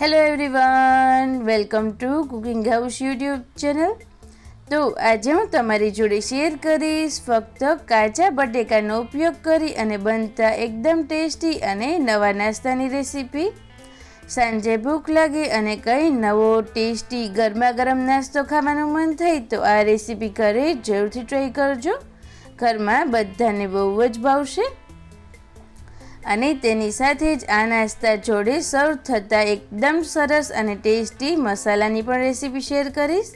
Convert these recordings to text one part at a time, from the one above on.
Hello everyone welcome to cooking house YouTube channel તો આજે હું તમારી જોડે શેર કરીશ, ફક્ત કાચા બટેકાનો ઉપયોગ કરી અને બનતા એકદમ ટેસ્ટી અને નવા નાસ્તાની રેસીપી. સાંજે ભૂખ લાગે અને કંઈ નવો ટેસ્ટી ગરમા ગરમ નાસ્તો ખાવાનું મન થાય તો આ રેસીપી ઘરે જરૂરથી ટ્રાય કરજો. ઘરમાં બધાને બહુ જ ભાવશે. અને તેની સાથે જ આ નાસ્તા જોડે સર્વ થતાં એકદમ સરસ અને ટેસ્ટી મસાલાની પણ રેસીપી શેર કરીશ.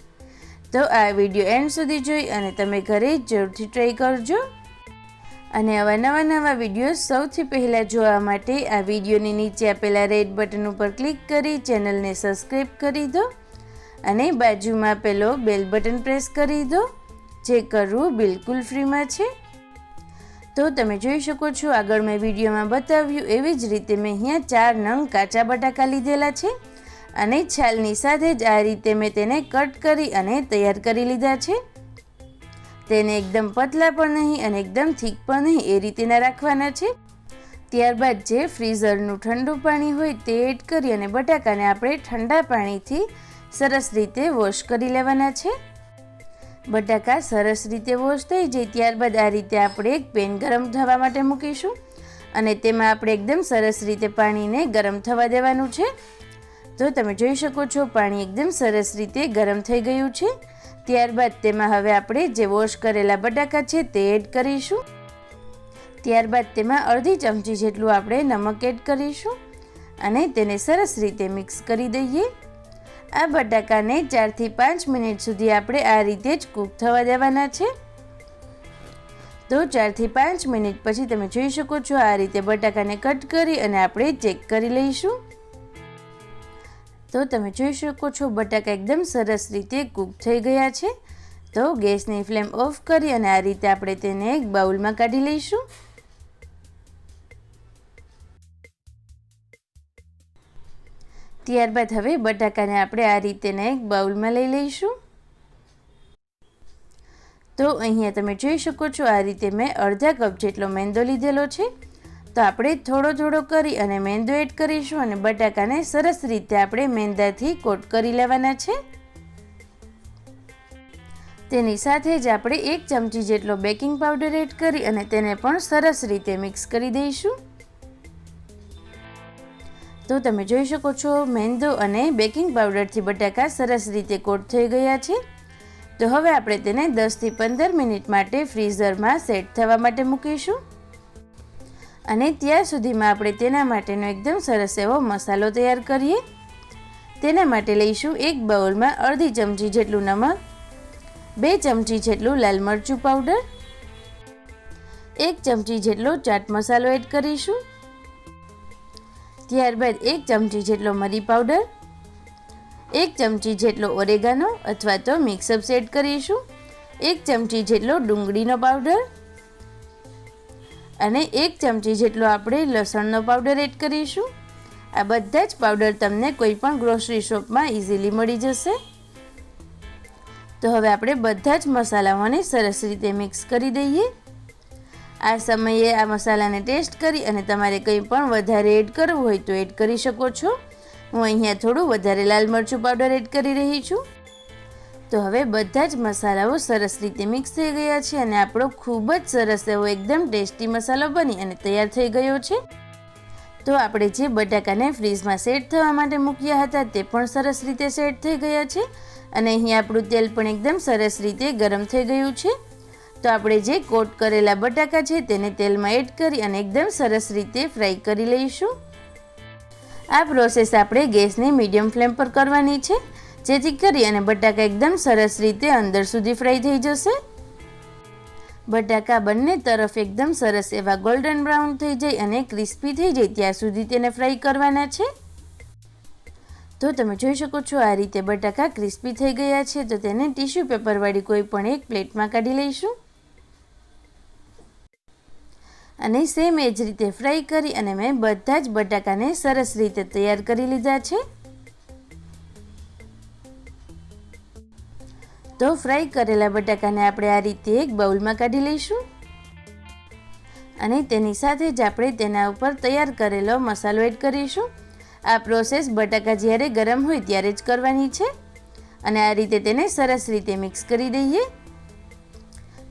તો આ વીડિયો એન્ડ સુધી જોઈ અને તમે ઘરે જરૂરથી ટ્રાય કરજો. અને આવા નવા નવા વીડિયો સૌથી પહેલાં જોવા માટે આ વિડીયોની નીચે આપેલા રેડ બટન ઉપર ક્લિક કરી ચેનલને સબસ્ક્રાઈબ કરી દો. અને બાજુમાં આપેલો બેલ બટન પ્રેસ કરી દો. જે કરવું બિલકુલ ફ્રીમાં છે. તો તમે જોઈ શકો છો, આગળ મેં વિડીયોમાં બતાવ્યું એવી જ રીતે મેં અહીંયા ચાર નંગ કાચા બટાકા લીધેલા છે અને છાલની સાથે જ આ રીતે મેં તેને કટ કરી અને તૈયાર કરી લીધા છે. તેને એકદમ પતલા પણ નહીં અને એકદમ થીક પણ નહીં એ રીતેના રાખવાના છે. ત્યારબાદ જે ફ્રીઝરનું ઠંડુ પાણી હોય તે એડ કરી અને બટાકાને આપણે ઠંડા પાણીથી સરસ રીતે વોશ કરી લેવાના છે. બટાકા સરસ રીતે વોશ થઈ જાય ત્યારબાદ આ રીતે આપણે એક પેન ગરમ થવા માટે મૂકીશું અને તેમાં આપણે એકદમ સરસ રીતે પાણીને ગરમ થવા દેવાનું છે. તો તમે જોઈ શકો છો, પાણી એકદમ સરસ રીતે ગરમ થઈ ગયું છે. ત્યારબાદ તેમાં હવે આપણે જે વોશ કરેલા બટાકા છે તે એડ કરીશું. ત્યારબાદ તેમાં અડધી ચમચી જેટલું આપણે નમક એડ કરીશું અને તેને સરસ રીતે મિક્સ કરી દઈએ. આ બટાકાને ચારથી પાંચ મિનિટ સુધી આપણે આ રીતે જ કૂક થવા દેવાના છે. તો ચારથી પાંચ મિનિટ પછી તમે જોઈ શકો છો આ રીતે બટાકાને કટ કરી અને આપણે ચેક કરી લઈશું. તો તમે જોઈ શકો છો બટાકા એકદમ સરસ રીતે કૂક થઈ ગયા છે. તો ગેસની ફ્લેમ ઓફ કરી અને આ રીતે આપણે તેને એક બાઉલમાં કાઢી લઈશું. ત્યારબાદ હવે બટાકાને આપણે આ રીતેને એક બાઉલમાં લઈ લઈશું. તો અહીંયા તમે જોઈ શકો છો આ રીતે મેં અડધા કપ જેટલો મેંદો લીધેલો છે. તો આપણે થોડો થોડો કરી અને મેંદો એડ કરીશું અને બટાકાને સરસ રીતે આપણે મેંદાથી કોટ કરી લેવાના છે. તેની સાથે જ આપણે એક ચમચી જેટલો બેકિંગ પાવડર એડ કરી અને તેને પણ સરસ રીતે મિક્સ કરી દઈશું. તો તમે જોઈ શકો છો, મેંદો અને બેકિંગ પાવડરથી બટાકા સરસ રીતે કોટ થઈ ગયા છે. તો હવે આપણે તેને દસથી પંદર મિનિટ માટે ફ્રીઝરમાં સેટ થવા માટે મૂકીશું. અને ત્યાં સુધીમાં આપણે તેના માટેનો એકદમ સરસ એવો મસાલો તૈયાર કરીએ. તેના માટે લઈશું એક બાઉલમાં અડધી ચમચી જેટલું નમક, બે ચમચી જેટલું લાલ મરચું પાવડર, એક ચમચી જેટલો ચાટ મસાલો એડ કરીશું. ત્યારબાદ એક ચમચી જેટલો મરી પાવડર, એક ચમચી જેટલો ઓરેગાનો અથવા તો મિક્સઅપ સેટ કરીશું, એક ચમચી જેટલો ડુંગળીનો પાવડર અને એક ચમચી જેટલો આપણે લસણનો પાવડર એડ કરીશું. આ બધા જ પાવડર તમને કોઈ પણ ગ્રોસરી શોપમાં ઇઝીલી મળી જશે. તો હવે આપણે બધા જ મસાલાઓને સરસ રીતે મિક્સ કરી દઈએ. આ સમયે આ મસાલાને ટેસ્ટ કરી અને તમારે કંઈ પણ વધારે એડ કરવું હોય તો એડ કરી શકો છો. હું અહીંયા થોડું વધારે લાલ મરચું પાવડર એડ કરી રહી છું. તો હવે બધા જ મસાલાઓ સરસ રીતે મિક્સ થઈ ગયા છે અને આપણો ખૂબ જ સરસ એવો એકદમ ટેસ્ટી મસાલો બની અને તૈયાર થઈ ગયો છે. તો આપણે જે બટાકાને ફ્રીજમાં સેટ થવા માટે મૂક્યા હતા તે પણ સરસ રીતે સેટ થઈ ગયા છે. અને અહીંયા આપણું તેલ પણ એકદમ સરસ રીતે ગરમ થઈ ગયું છે. તો આપણે જે કોટ કરેલા બટાકા છે તેને તેલમાં એડ કરી અને એકદમ સરસ રીતે ફ્રાય કરી લઈશું. આ પ્રોસેસ આપણે ગેસને મીડિયમ ફ્લેમ પર કરવાની છે, જેથી કરી અને બટાકા એકદમ સરસ રીતે અંદર સુધી ફ્રાય થઈ જશે. બટાકા બંને તરફ એકદમ સરસ એવા ગોલ્ડન બ્રાઉન થઈ જાય અને ક્રિસ્પી થઈ જાય ત્યાં સુધી તેને ફ્રાય કરવાના છે. તો તમે જોઈ શકો છો આ રીતે બટાકા ક્રિસ્પી થઈ ગયા છે, તો તેને ટીશ્યુ પેપરવાળી કોઈ પણ એક પ્લેટમાં કાઢી લઈશું. અને સેમ એ જ રીતે ફ્રાય કરી અને મેં બધા જ બટાકાને સરસ રીતે તૈયાર કરી લીધા છે. તો ફ્રાય કરેલા બટાકાને આપણે આ રીતે એક બાઉલમાં કાઢી લઈશું. અને તેની સાથે જ આપણે તેના ઉપર તૈયાર કરેલો મસાલો એડ કરીશું. આ પ્રોસેસ બટાકા જ્યારે ગરમ હોય ત્યારે જ કરવાની છે. અને આ રીતે તેને સરસ રીતે મિક્સ કરી દઈએ.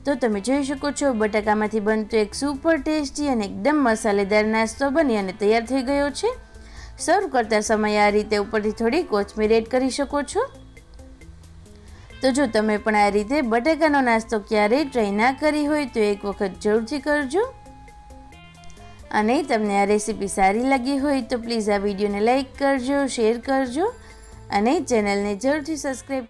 તો તમે જોઈ શકો છો, બટાકામાંથી બનતો એક સુપર ટેસ્ટી અને એકદમ મસાલેદાર નાસ્તો બની અને તૈયાર થઈ ગયો છે. સર્વ કરતા સમયે આ રીતે ઉપરથી થોડી કોથમીર એડ કરી શકો છો. તો જો તમે પણ આ રીતે બટાકાનો નાસ્તો ક્યારેય ટ્રાય ના કરી હોય તો એક વખત જરૂરથી કરજો. અને તમને આ રેસીપી સારી લાગી હોય તો પ્લીઝ આ વિડીયોને લાઇક કરજો શેર કરજો અને ચેનલને જરૂરથી સબસ્ક્રાઈબ